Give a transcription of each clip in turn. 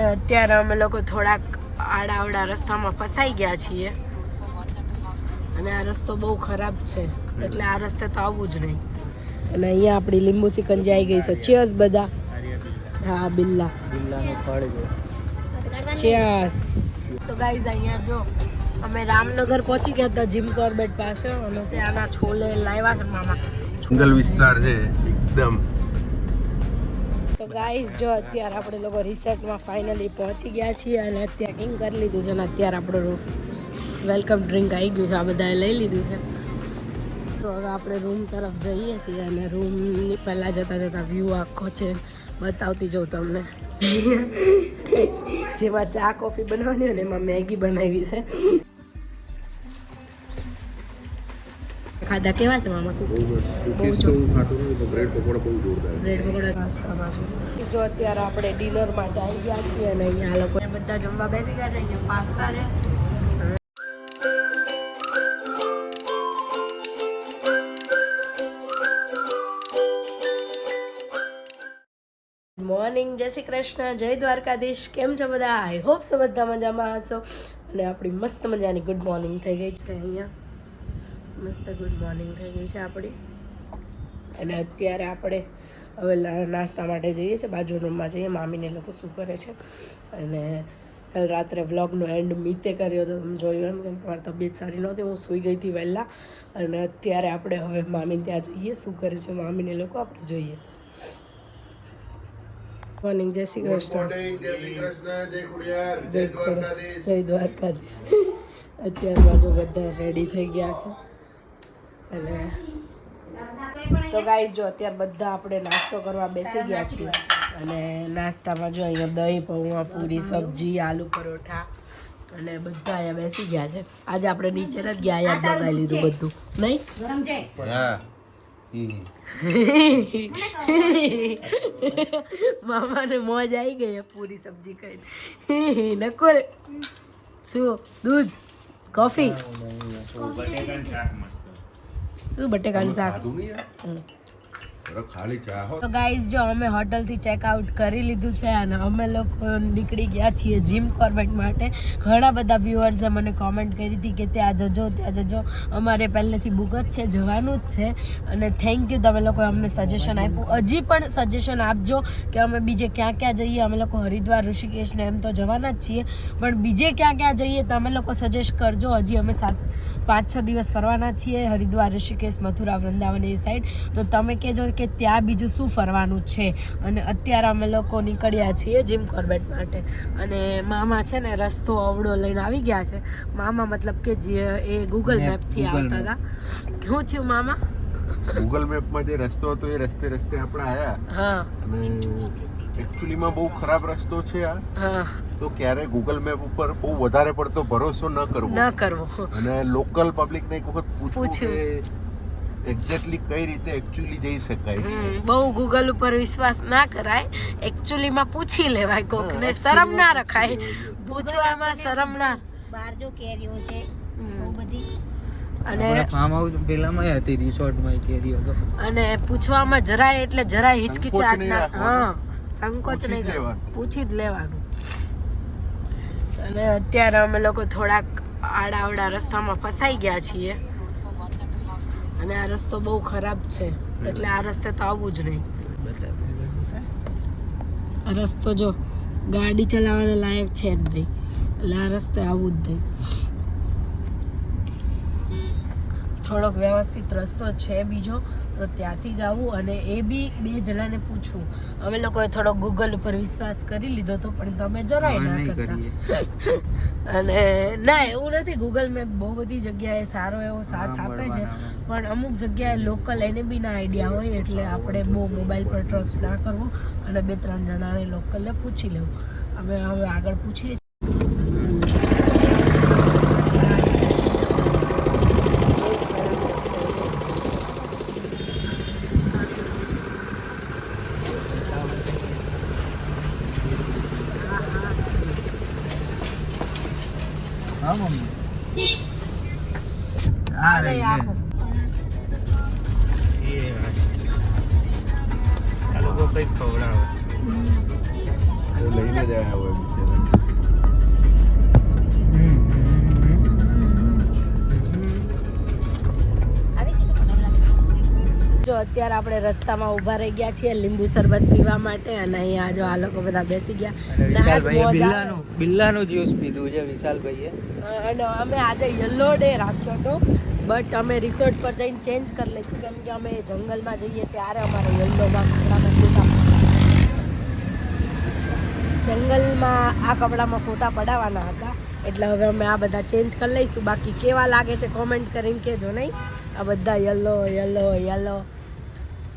અને અત્યારે અમે લોકો થોડાક આડાવડા રસ્તામાં ફસાઈ ગયા છીએ. અને આ રસ્તો બહુ ખરાબ છે. એટલે આ રસ્તે તો આવવું જ નહીં. અને અહીંયા આપણી લીંબુ સિકંજી આવી ગઈ છે. ચિયર્સ બધા. હા બિલ્લા. જિલ્લાનું ફળ છે. ચિયર્સ તો ગાઈઝ અહીંયા જો અમે રામનગર પહોંચી ગયા હતા જીમ કોર્બેટ પાસે અને ત્યાંના છોલે લાવ્યા છે મામા. જંગલ વિસ્તાર છે એકદમ. ગાઈઝ જો અત્યારે આપણે લોકો રિસોર્ટમાં ફાઇનલી પહોંચી ગયા છીએ અને અત્યારે કિંગ કરી લીધું છે અને અત્યારે આપણું વેલકમ ડ્રિંક આવી ગયું છે. આ બધાએ લઈ લીધું છે. તો હવે આપણે રૂમ તરફ જઈએ છીએ અને રૂમની પહેલાં જતાં જતાં વ્યૂ આખો છે. બતાવતી જાઉં તમને. જેમાં ચા કોફી બનાવવાની હોય ને એમાં મેગી બનાવી છે. ખાધા કેવા છે મામા? બહુ જો બ્રેડ પકોડા બહુ જોરદાર બ્રેડ પકોડા નાસ્તામાં છે. જો અત્યારે આપણે ડિનર માટે આવી ગયા છીએ અને અહીંયા લોકો બધા જમવા બેસી ગયા છે અહીંયા પાસ્તા છે. મોર્નિંગ જય શ્રી કૃષ્ણ જય દ્વારકાધીશ. કેમ છો બધા? આઈ હોપ સો બધા મજામાં હશો. અને આપણી મસ્ત મજાની ગુડ મોર્નિંગ થઈ ગઈ છે અહીંયા. મસ્ત ગુડ મોર્નિંગ થઈ ગઈ છે આપણી અને અત્યારે આપણે હવે નાસ્તા માટે જઈએ છીએ બાજુ રૂમમાં જઈએ મામીને લોકો શું કરે છે. અને કાલ રાત્રે વ્લોગનો એન્ડ મીતે કર્યો તો તમે જોયું એમ કે મારી તબિયત સારી નહોતી હું સૂઈ ગઈ હતી વહેલા. અને અત્યારે આપણે હવે મામીને ત્યાં જઈએ શું કરે છે મામીને લોકો આપણે જોઈએ. મોર્નિંગ જય શ્રી કૃષ્ણ. જય શ્રી કૃષ્ણ જય ખુડિયાર જય દ્વારકાધીશ. જય દ્વારકાધીશ. અત્યારે બાજુ બધા રેડી થઈ ગયા છે. અને તો ગાઈઝ જો અત્યારે બધા આપણે નાસ્તો કરવા બેસી ગયા છીએ. અને નાસ્તામાં જો અહીંયા દહીં પૌવા પૂરી સબ્જી આલુ પરોઠા અને બધા અહીંયા બેસી ગયા છે. આજે આપણે નીચે જ ગયા યાદ બનાવી લીધું બધું. નહીં? હા. મામાને મોજ આવી ગઈ પૂરી સબ્જી ખાઈને. નકુલ શું? દૂધ? કોફી? બટેકાનું શાક ખાધું નહીં યાર? હમ. તો ગાઈઝ જો અમે હોટલથી ચેકઆઉટ કરી લીધું છે અને અમે લોકો નીકળી ગયા છીએ જીમ કોર્બેટ માટે. ઘણા બધા વ્યુઅર્સે મને કોમેન્ટ કરી હતી કે ત્યાં જજો ત્યાં જજો. અમારે પહેલેથી બુક જ છે જવાનું જ છે. અને થેન્ક યુ તમે લોકોએ અમને સજેશન આપ્યું. હજી પણ સજેશન આપજો કે અમે બીજે ક્યાં ક્યાં જઈએ. અમે લોકો હરિદ્વાર ઋષિકેશ ને એમ તો જવાના જ છીએ. પણ બીજે ક્યાં ક્યાં જઈએ તમે લોકો સજેસ્ટ કરજો. હજી અમે સાત પાંચ છ દિવસ ફરવાના છીએ. હરિદ્વાર ઋષિકેશ મથુરા વૃંદાવન એ સાઈડ તો તમે કહેજો કે ત્યાં બીજું શું ફરવાનું છે? અને અત્યારે અમે લોકો નીકળ્યા છીએ જીમ કોર્બેટ માટે. અને મામા છે ને રસ્તો અવળો લઈને આવી ગયા છે. મામા મતલબ કે જે એ ગૂગલ મેપથી આવતા હતા. શું થયું મામા? ગૂગલ મેપમાં જે રસ્તો હતો એ રસ્તે રસ્તે આપણે આવ્યા હા. અને એકચ્યુઅલીમાં બહુ ખરાબ રસ્તો છે આ. હા. તો ક્યારે ગૂગલ મેપ ઉપર બહુ વધારે પડતો ભરોસો ન કરવો. ન કરવો. અને લોકલ પબ્લિકને એક વખત પૂછવું એક્ઝેક્ટલી કઈ રીતે એકચ્યુઅલી જઈ શકાય છે. હમ, બહુ ગૂગલ ઉપર વિશ્વાસ ના કરાય. એકચ્યુઅલીમાં પૂછી લેવાય કોકને. શરમ ના રખાય. પૂછવામાં શરમ ના. બહાર જો કેરીઓ છે બહુ બધી. અને ફાર્મ હાઉસ પેલામાં હતી રિસોર્ટમાં કેરીઓ તો. અને પૂછવામાં જરાય એટલે જરાય હિચકિચાટ ના. હા સંકોચ નહીં કરવાનો. પૂછી જ લેવાનું. અને અત્યારે અમે લોકો થોડાક આડાવડા રસ્તામાં ફસાઈ ગયા છીએ. અને આ રસ્તો બહુ ખરાબ છે. એટલે આ રસ્તે તો આવવું જ નહીં. આ રસ્તો જો ગાડી ચલાવવાનો લાયક છે જ નહીં. એટલે આ રસ્તે આવવું જ નહીં. થોડોક વ્યવસ્થિત રસ્તો છે બીજો તો ત્યાંથી જ આવવું અને એ બી બે જણાને પૂછવું. અમે લોકોએ થોડો ગૂગલ ઉપર વિશ્વાસ કરી લીધો તો પણ તમે જરાય ના કરતા. અને ના એવું નથી ગૂગલ મેપ બહુ બધી જગ્યાએ સારો એવો સાથ આપે છે. પણ અમુક જગ્યાએ લોકલ એને બી ના આઈડિયા હોય એટલે આપણે બહુ મોબાઈલ પર ટ્રસ્ટ ના કરવો અને બે ત્રણ જણાને લોકલને પૂછી લેવું. અમે હવે આગળ પૂછીએ છીએ. હા આ લોકો રહી આખો. લઈને જ આવ્યા હોય બિચારા. આવી જો અત્યારે આપણે રસ્તામાં ઊભા રહી ગયા છીએ લીંબુ શરબત પીવા માટે અને અહીંયા જો આ લોકો બધા બેસી ગયા. બિલ્લાનું બિલ્લાનું જ્યુસ પીધું છે વિશાલભાઈએ. અને અમે આજે યલો ડે રાખ્યો હતો. બટ અમે રિસોર્ટ પર જઈને ચેન્જ કરી લઈશું. કેમ કે અમે જંગલમાં જઈએ ત્યારે અમારે યલોમાં કપડામાં ફોટા જંગલમાં આ કપડામાં ફોટા પડાવવાના હતા. એટલે હવે અમે આ બધા ચેન્જ કરી લઈશું. બાકી કેવા લાગે છે કોમેન્ટ કરીને કહેજો નહીં. આ બધા યલો યલો યલો.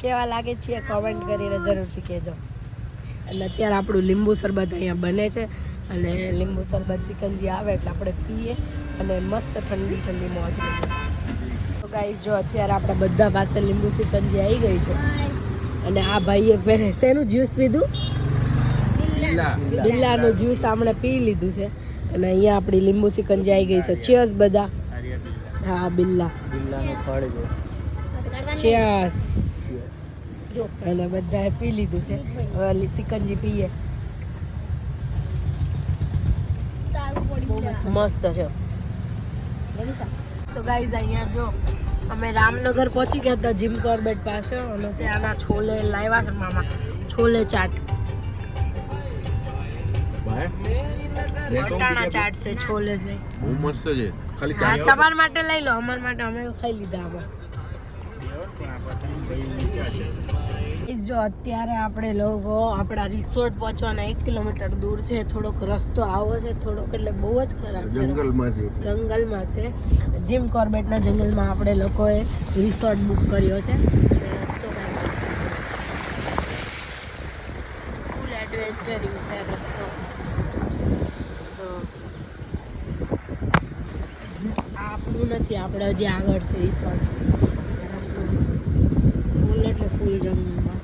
કેવા લાગે છે કોમેન્ટ કરીને જરૂરથી કહેજો. અને અત્યારે આપણું લીંબુ શરબત અહીંયા બને છે અને લીંબુ શરબત ચિકનજી આવે એટલે આપણે પીએ અને મસ્ત ઠંડી ઠંડી મોજ તો ગાઈસ જો અત્યારે આપણા બધા પાસે લીંબુ શિકંજી આવી ગઈ છે. અને આ ભાઈએ પહેરે શેનું જ્યુસ પીધું? બિલ્લા. બિલ્લાનું જ્યુસ આપણે પી લીધું છે. અને અહીંયા આપણી લીંબુ સિકંજી આવી ગઈ છે. ચિયર્સ બધા. હા બિલ્લા બિલ્લાનું ફળ છે ચિયર્સ અને બધાએ પી લીધું છે. હવે સિકંજી પીએ. મસ્ત છે. તો ગાઈઝ અહીંયા જો અમે રામનગર પહોંચી ગયા હતા જીમ કોર્બેટ પાસે. અને ત્યાંના છોલે લાવ્યા છે મામા. છોલે ચાટ. વટાણા ચાટ છે છોલે છે. બહુ મસ્ત છે. ખાલી તમારા માટે લઈ લો અમારા માટે અમે ખાઈ લીધા આમાં. જો અત્યારે આપણે લોકો આપણા રિસોર્ટ પહોંચવાના એક કિલોમીટર દૂર છે. થોડોક રસ્તો આવો છે. થોડોક એટલે બહુ જ ખરાબ છે. જંગલમાં છે. જંગલમાં છે. જીમ કોર્બેટના જંગલમાં આપણે લોકોએ રિસોર્ટ બુક કર્યો છે. રસ્તો ફૂલ એડવેન્ચરિંગ છે રસ્તો. તો આપણું નથી આપણે હજી આગળ છે રિસોર્ટ. ફૂલ જંગલમાં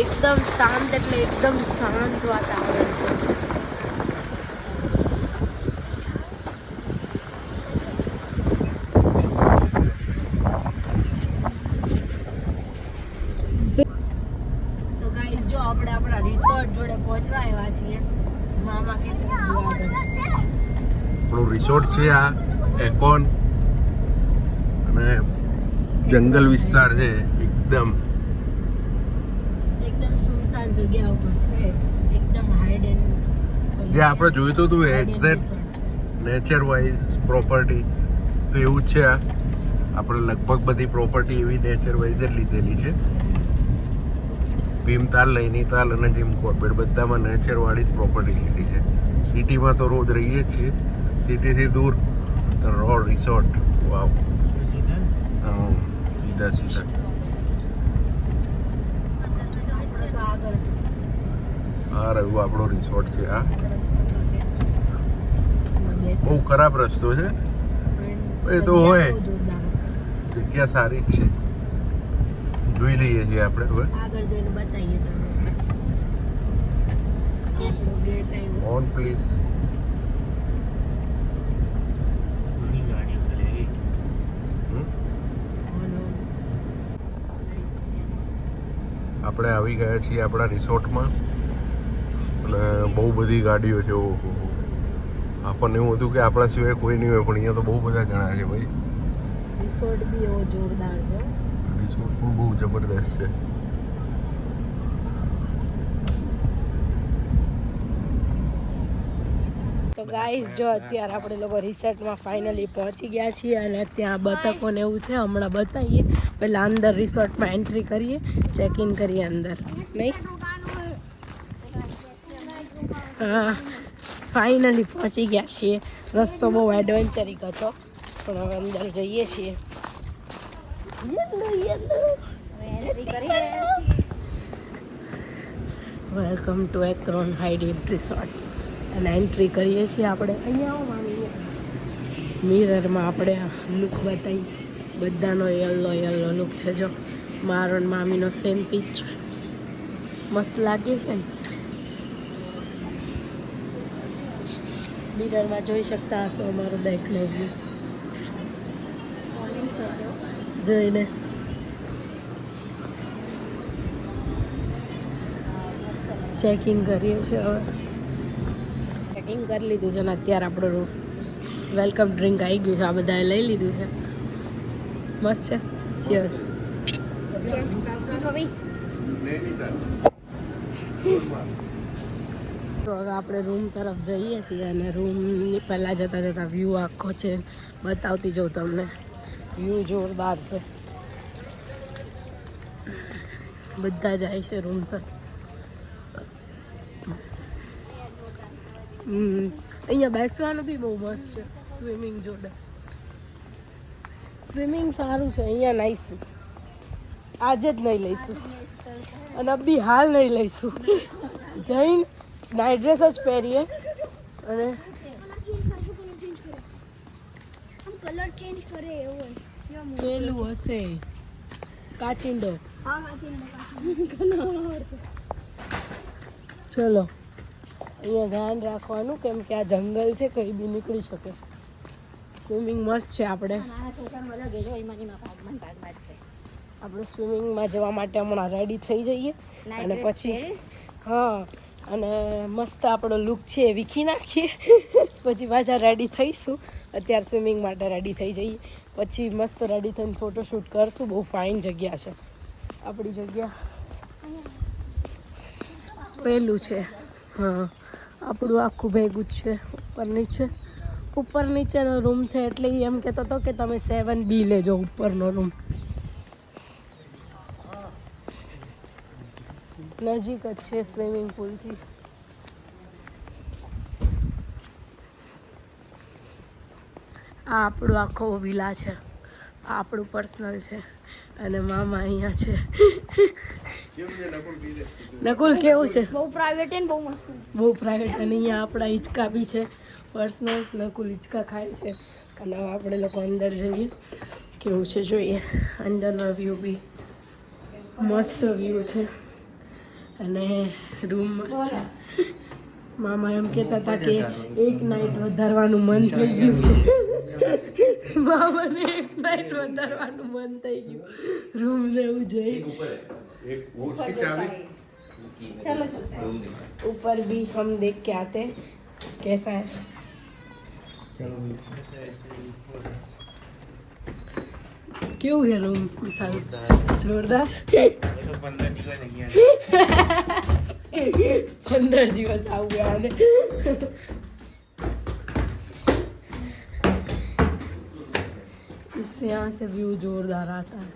એકદમ શાંત એટલે એકદમ શાંત વાતાવરણ છે. આપણે આપણા રિસોર્ટ જોડે પહોંચવા છીએ, મામા કે આગળ આપણું રિસોર્ટ છે આ એકોન અને જંગલ વિસ્તાર છે. એકદમ. એકદમ સુનસાન જગ્યા ઉપર છે. એકદમ હાઈડ એન્ડ જે આપણે જોઈતું હતું એક્ઝેક્ટ નેચર વાઇઝ પ્રોપર્ટી તો એવું જ છે આ. આપણે લગભગ બધી પ્રોપર્ટી એવી નેચર વાઇઝ જ લીધેલી છે. ભીમતાલ નૈનીતાલ અને જીમ કોર્બેટ બધામાં નેચરવાળી જ પ્રોપર્ટી લીધી છે. સિટીમાં તો રોજ રહીએ જ છીએ. સિટીથી દૂર. રો રિસોર્ટ વાવ સીધા સીધા આગળ છે આ રહ્યું આપણો રિસોર્ટ છે આ બહુ ખરાબ રસ્તો છે. એ તો હોય. જગ્યા સારી જ છે. જોઈ લઈએ છીએ આપણે હવે. આગળ જઈને બતાવીએ તમને. ઓન પ્લીઝ આપણે આવી ગયા છીએ આપણા રિસોર્ટમાં અને બહુ બધી ગાડીઓ છે ઓહો. આપણને એવું હતું કે આપણા સિવાય કોઈ નહીં હોય પણ અહીંયા તો બહુ બધા જણા છે ભાઈ. રિસોર્ટ બી એવો જોરદાર છે. રિસોર્ટ પણ બહુ જબરદસ્ત છે. તો ગાઈઝ જો અત્યારે આપણે લોકો રિસોર્ટમાં ફાઇનલી પહોંચી ગયા છીએ અને ત્યાં બતકોને એવું છે હમણાં બતાવીએ. પહેલાં અંદર રિસોર્ટમાં એન્ટ્રી કરીએ ચેક ઇન કરીએ અંદર. નહીં? ફાઇનલી પહોંચી ગયા છીએ. રસ્તો બહુ એડવેન્ચરિક હતો. પણ હવે અંદર જઈએ છીએ. Welcome to Acron Hide resort અને એન્ટ્રી કરીએ છીએ આપણે. અહીંયા આવો મામી. મિરરમાં આપણે લુક બતાવી. બધાનો યલો યલો લુક છે જો. મારો મામીનો સેમ પીચ મસ્ત લાગે છે ને? મિરરમાં જોઈ શકતા હશો અમારો બેકનો વ્યૂ જોઈને. ચેકિંગ કરીએ છીએ હવે. ચેકિંગ કરી લીધું છે ને અત્યારે આપણું વેલકમ ડ્રિંક આવી ગયું છે. આ બધાએ લઈ લીધું છે. મસ્ત છે. ચિયર્સ તો હવે આપણે રૂમ તરફ જઈએ છીએ અને રૂમની પહેલાં જતાં જતાં વ્યૂ આખો છે. બતાવતી જાઉં તમને. વ્યૂ જોરદાર છે. બધા જાય છે રૂમ પર. અહીંયા બેસવાનું બી બહુ મસ્ત છે. સ્વિમિંગ જોડે. સ્વિમિંગ સારું છે. અહીંયા નાહીશું આજે જ નહીં લઈશું. અને બી હાલ નહીં લઈશું. જઈને નાઇટ ડ્રેસ જ પહેરીએ અને કલર ચેન્જ કરે એવું પેલું હશે? કાચિંડો. ચલો. અહીંયા ધ્યાન રાખવાનું કેમ કે આ જંગલ છે કંઈ બી નીકળી શકે. સ્વિમિંગ મસ્ત છે આપણે. આપણે સ્વિમિંગમાં જવા માટે હમણાં રેડી થઈ જઈએ. અને પછી હા અને મસ્ત આપણો લુક છે એ વીખી નાખીએ. પછી પાછા રેડી થઈશું. અત્યારે સ્વિમિંગ માટે રેડી થઈ જઈએ. પછી મસ્ત રેડી થઈને ફોટોશૂટ કરશું. બહુ ફાઇન જગ્યા છે. આપણી જગ્યા. પહેલું છે. હા. આપણું આખું ભેગું જ છે. ઉપર નીચે ઉપર નીચેનો રૂમ છે એટલે એમ કહેતો હતો કે તમે સેવન બી લેજો ઉપરનો રૂમ નજીક જ છે સ્વિમિંગ પુલથી. આ આપણો આખો વિલા છે. આ આપણું પર્સનલ છે. અને મામા અહીંયા છે. નકુલ કેવું છે? બહુ પ્રાઇવેટ અને બહુ મસ્ત. બહુ પ્રાઇવેટ અને અહીંયા આપણા હિંચકા બી છે. પર્સનલ નકુલ હિંચકા ખાય છે. અને હવે આપણે લોકો અંદર જઈએ. કેવું છે જોઈએ. અંદરનો વ્યૂ બી. મસ્ત વ્યૂ છે. અને રૂમ મસ્ત છે. મામા એમ કહેતા હતા કે એક નાઈટ વધારવાનું મન થઈ ગયું છે. મામાને એક નાઇટ વધારવાનું મન થઈ ગયું. રૂમ લેવું જોઈએ ઉપર ભી હમ દેખ કે આતે. કેસા હે? કેવું છે રૂમ વિશાલ જોરદાર પંદર દિવસ આવું આને इससे यहाँ से व्यू जोरदार आता है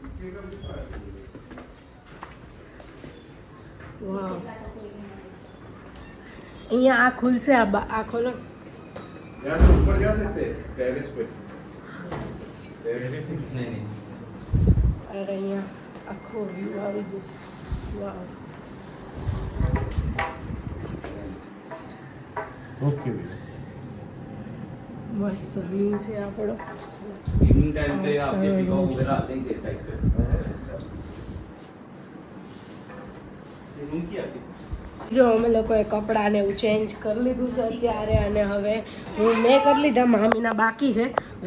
વાહ અહીંયા આ ખુલશે આ બા- આ ખોલો यहाँ से ऊपर जा सकते हैं टेरेस पे અરે અહીંયા આખો વ્યૂ આવી ગયો વાહ ओके મસ્ત વ્યૂ છે આપણો इवनिंग टाइम पे मस्त आपके है, पिकअप मस्त। वगैरह आते हैं किस साइड पे रूम की आती જો અમે લોકોએ કપડાને એવું ચેન્જ કરી લીધું છે અત્યારે અને હવે હું મેં કરી લીધા, મામીના બાકી છે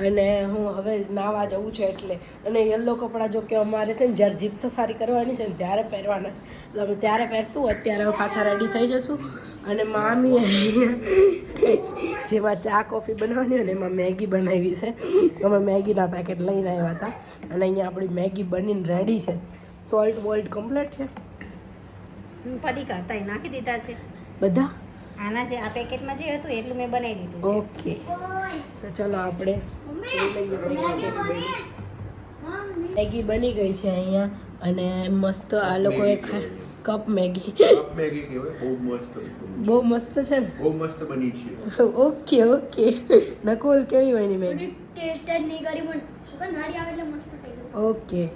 અને હું હવે નાવા જવું છે એટલે. અને યલો કપડાં જો કે અમારે છે ને, જ્યારે જીપ સફારી કરવાની છે ને, ત્યારે પહેરવાના છે. એટલે અમે ત્યારે પહેરશું, અત્યારે પાછા રેડી થઈ જશું. અને મામી જેમાં ચા, કોફી બનાવવાની હોય ને, એમાં મેગી બનાવી છે. અમે મેગીના પેકેટ લઈને આવ્યા હતા. અને અહીંયા આપણી મેગી બનીને રેડી છે. સોલ્ટ વોલ્ટ કમ્પ્લીટ છે. પડી કરતા નાખી દીધા છે. બધા? આના જે આ પેકેટમાં જે હતું એટલું મેં બનાવી દીધું ઓકે. તો ચલો આપણે મેગી બની ગઈ છે અહીંયા અને મસ્ત આ લોકોએ ખા- કપ મેગી. કપ મેગી કહેવાય. બહુ મસ્ત બહુ મસ્ત છે ને? બહુ મસ્ત બની છે. Okay okay. નકુલ કેવી હોયની મેગી ટેસ્ટ જ નહીં કરી પણ સુગંધ હારી આવે એટલે મસ્ત થઈ ઓકે.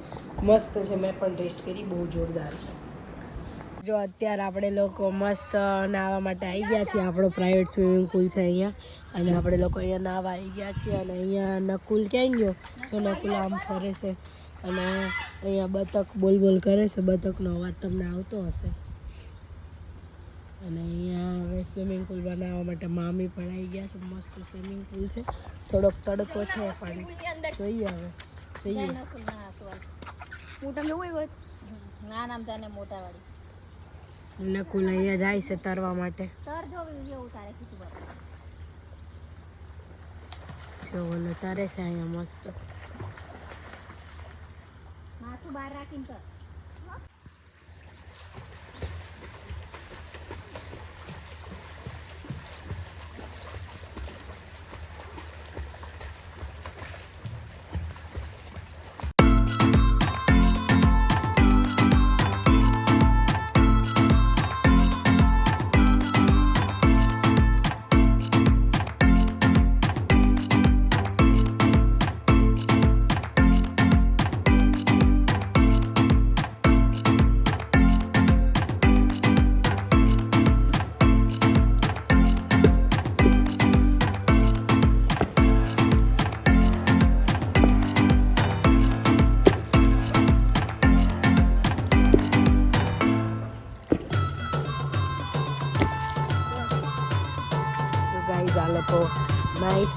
મસ્ત છે મેં પણ ટેસ્ટ કરી. બહુ જોરદાર છે. જો અત્યારે આપણે લોકો મસ્ત નાહવા માટે આવી ગયા છીએ આપણો પ્રાઇવેટ સ્વિમિંગ પુલ છે અહીંયા અને આપણે લોકો અહીંયા નાહવા આવી ગયા છીએ અને અહીંયા નકુલ ક્યાં ગયો તો નકુલ આમ ફરે છે અને અહીંયા બતક બોલ બોલ કરે છે બતકનો અવાજ તમને આવતો હશે અને અહીંયા હવે સ્વિમિંગ પુલ બનાવવા માટે મામી પણ આવી ગયા છે મસ્ત સ્વિમિંગ પુલ છે થોડોક તડકો છે પાણી જોઈએ હવે જોઈએ હું તમને હોય ના નામ તને મોટા વાળી નકુલ અહીંયા જાય છે તરવા માટે. જો તરે છે અહીંયા મસ્ત. માથું બહાર રાખીને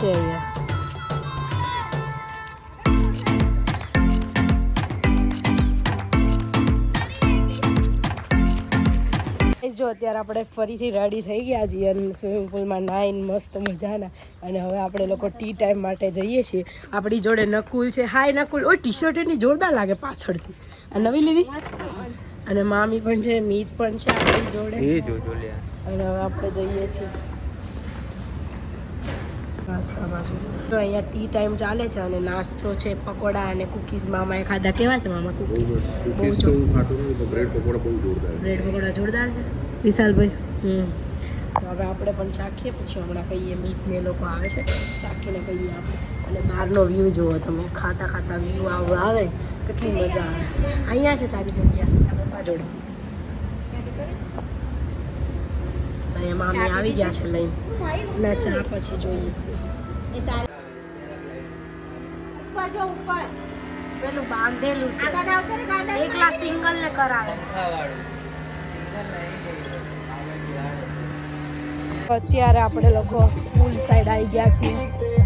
છે અહીંયા જો અત્યારે આપણે ફરીથી રેડી થઈ ગયા છીએ અને સ્વિમિંગ પુલમાં નાઈન મસ્ત મજાના. અને હવે આપણે લોકો ટી ટાઈમ માટે જઈએ છીએ. આપણી જોડે નકુલ છે. હાય નકુલ. ઓય ટી શર્ટ એની જોરદાર લાગે પાછળથી. આ નવી લીધી? અને મામી પણ છે મીત પણ છે આપણી જોડે. એ જોજો લ્યા. અને હવે આપણે જઈએ છીએ. નાસ્તા બાજુ તો અહીંયા ટી ટાઈમ ચાલે છે અને નાસ્તો છે પકોડા અને કુકીઝ મામાએ ખાધા. કેવા છે મામા કુકીઝ બહુ બ્રેડ પકોડા બહુ જોરદાર છે. બ્રેડ પકોડા જોરદાર છે? વિશાલભાઈ? હમ. તો હવે આપણે પણ ચાખીએ પછી હમણાં કહીએ મીત ને લોકો આવે છે. ચાખીને કહીએ આપણે. અને બહારનો વ્યૂ જુઓ તમે. ખાતા ખાતા વ્યૂ આવું આવે. કેટલી મજા આવે. અહીંયા છે તારી જગ્યા. પપ્પા જોડે. અહીંયા મામી આવી ગયા છે લઈ. ના ચા પછી જોઈએ. એ તારે ઉપર જો ઉપર. પેલું બાંધેલું છે. એકલા સિંગલ ને કરાવે છે. અત્યારે આપણે લોકો પુલ સાઈડ આવી ગયા છીએ.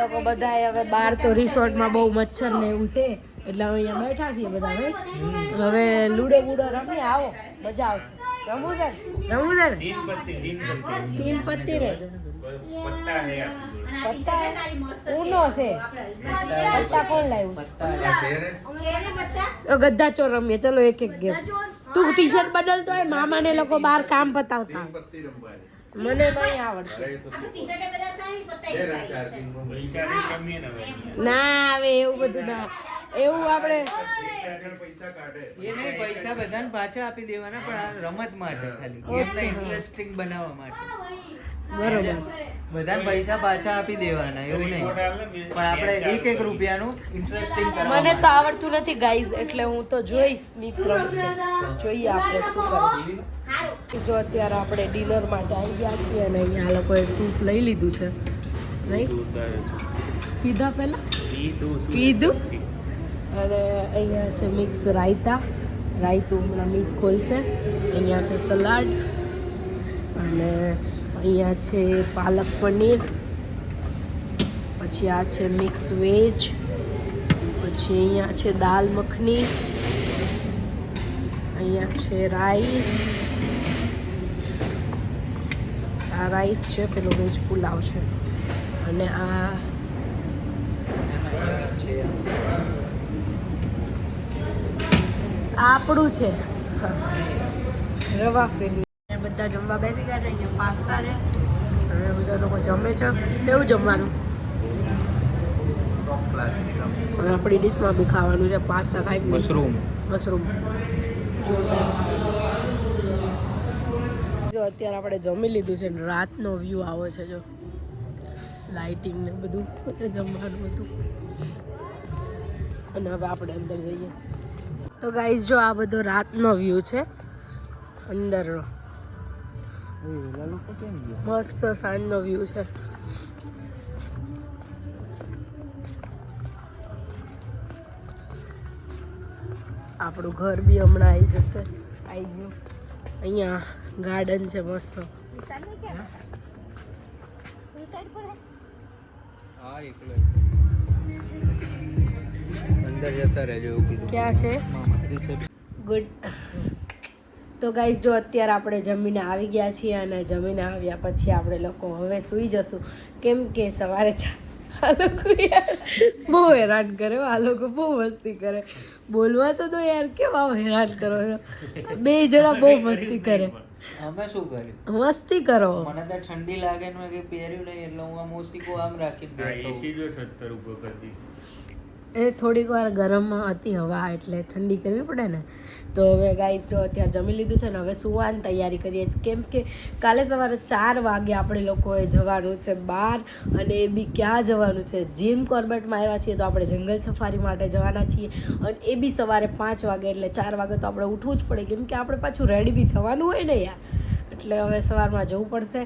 લોકો બધા હવે બહાર તો રિસોર્ટમાં બહુ મચ્છર ને એવું છે, એટલે અમે અહીંયા બેઠા છીએ બધા ભાઈ હવે લૂડો બુડો રમી, આવો, મજા આવશે. રમવું છે તીન પત્તી રે. રમીએ. ચલો એક એક ગેમ. તું ટી શર્ટ બદલતો હોય, મામાને લોકો બહાર કામ પતાવતા. મને નહીં આવડતું. ના હવે. એવું બધું ના. એવું આપણે એ નહીં પૈસા બધાને પાછા આપી દેવાના પણ આ રમત માટે ખાલી. ઇન્ટરેસ્ટિંગ બનાવવા માટે. બરોબર. બધાને પૈસા પાછા આપી દેવાના એવું નહીં. પણ આપણે એક એક રૂપિયાનું ઇન્ટરેસ્ટિંગ કરવા મને તો આવડતું નથી ગાઈઝ એટલે હું તો જોઈશ મિત્રો જોઈએ આપણે શું કરીશું જો અત્યારે આપણે ડિનર માટે આવી ગયા છીએ અને અહીંયા લોકોએ સૂપ લઈ લીધું છે. રાઈટ પીધા પહેલાં? પીધું અને અહીંયા છે મિક્સ રાયતા. રાયતું હમણાં મીઠ ખોલશે. અહીંયા છે સલાડ. અને અહીંયા છે પાલક પનીર. પછી આ છે મિક્સ વેજ. પછી અહીંયા છે દાલ મખની. અહીંયા છે રાઈસ. આ રાઈસ છે પેલો વેજ પુલાવ છે. અને આ આપણું છે. રવા ફેરી. બધા જમવા બેસી ગયા છે અહીંયા પાસ્તા છે. અને બધા લોકો જમે છે. કેવું જમવાનું? આપણી ડીશમાં બી ખાવાનું છે પાસ્તા ખાઈ મશરૂમ. મશરૂમ. જો અત્યારે આપણે જમી લીધું છે ને રાતનો વ્યૂ આવે છે જો. લાઇટિંગ ને બધું જમવાનું બધું. અને હવે આપણે અંદર જઈએ. તો ગાઈઝ જો આ બધો રાતનો વ્યૂ છે. અંદર મસ્ત સાંજનો વ્યૂ છે. આપણું ઘર બી હમણાં આવી જશે. આવી ગયું. અહીંયા ગાર્ડન છે, મસ્ત. અંદર જતા રહેજો ક્યાં છે? ગુડ તો ગાઈઝ જો અત્યારે આપણે જમીને આવી ગયા છીએ અને જમીને આવ્યા પછી આપણે લોકો હવે સૂઈ જશું. કેમ કે સવારે બહુ હેરાન કરે આ લોકો બહુ મસ્તી કરે. બોલવા તો તો યાર આમ હેરાન કરો બે જણા બહુ મસ્તી કરે. અમે શું કર્યું? મસ્તી કરો. મને તો ઠંડી લાગે ને મેં કંઈ પહેર્યું નહીં એટલે હું આમ ઓસીકો આમ રાખી દઉં એસી જો સત્તર ઉપર કરી દીધી. એ થોડીક વાર ગરમ હતી હવા, એટલે ઠંડી કરવી પડે ને. તો હવે ગાઈઝ જો અત્યારે જમી લીધું છે ને, હવે સુવાની તૈયારી કરીએ છીએ. કેમ કે કાલે સવારે ચાર વાગે આપણે લોકોએ જવાનું છે બહાર અને એ બી ક્યાં જવાનું છે? જીમ કોર્બેટમાં આવ્યા છીએ તો આપણે જંગલ સફારી માટે જવાના છીએ. અને એ બી સવારે પાંચ વાગે, એટલે ચાર વાગે તો આપણે ઉઠવું જ પડે. કેમ કે આપણે પાછું રેડી બી થવાનું હોય ને યાર. એટલે હવે સવારમાં જવું પડશે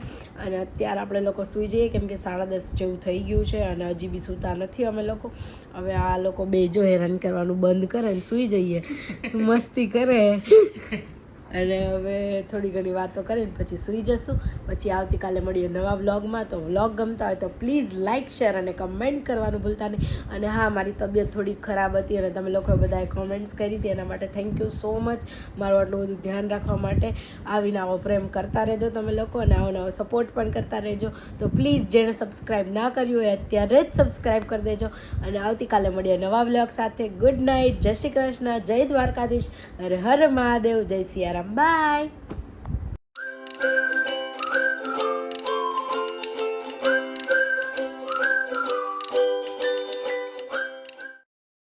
અને અત્યારે આપણે લોકો સૂઈ જઈએ, કેમ કે સાડા દસ જેવું થઈ ગયું છે અને હજી બી સૂતા નથી અમે લોકો. હવે આ લોકો બે જો હેરાન કરવાનું બંધ કરે ને સૂઈ જઈએ. મસ્તી કરે. અને હવે થોડી ઘણી વાતો કરીને પછી સૂઈ જશું. પછી આવતીકાલે મળીએ નવા વ્લોગમાં. તો વ્લોગ ગમતા હોય તો પ્લીઝ લાઇક શેર અને કમેન્ટ કરવાનું ભૂલતા નહીં. અને હા, મારી તબિયત થોડી ખરાબ હતી અને તમે લોકોએ બધાએ કોમેન્ટ્સ કરી હતી. એના માટે થેન્ક યુ સો મચ મારું આટલું બધું ધ્યાન રાખવા માટે આવીને આવો પ્રેમ કરતા રહેજો તમે લોકો અને આવો નવો સપોર્ટ પણ કરતા રહેજો. તો પ્લીઝ જેણે સબસ્ક્રાઈબ ના કર્યું હોય અત્યારે જ સબસ્ક્રાઈબ કરી દેજો. અને આવતીકાલે મળીએ નવા વ્લોગ સાથે. ગુડ નાઇટ જય શ્રી કૃષ્ણ. જય દ્વારકાધીશ. હર હર મહાદેવ. જય સિયારામ. Bye!